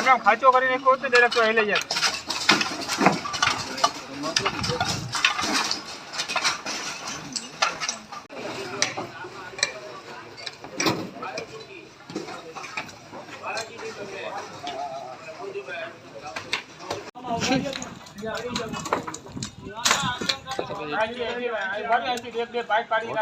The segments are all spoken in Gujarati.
આમ આમ ખાચો કરીને કહો તો ડાયરેક્ટ તો લઈ જાય. એક બે ભાઈ પાડી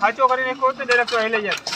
ખાંચો કરીને કોઈ ડાયરેક્ટ લઈ જાય.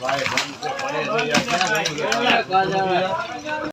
ભાઈ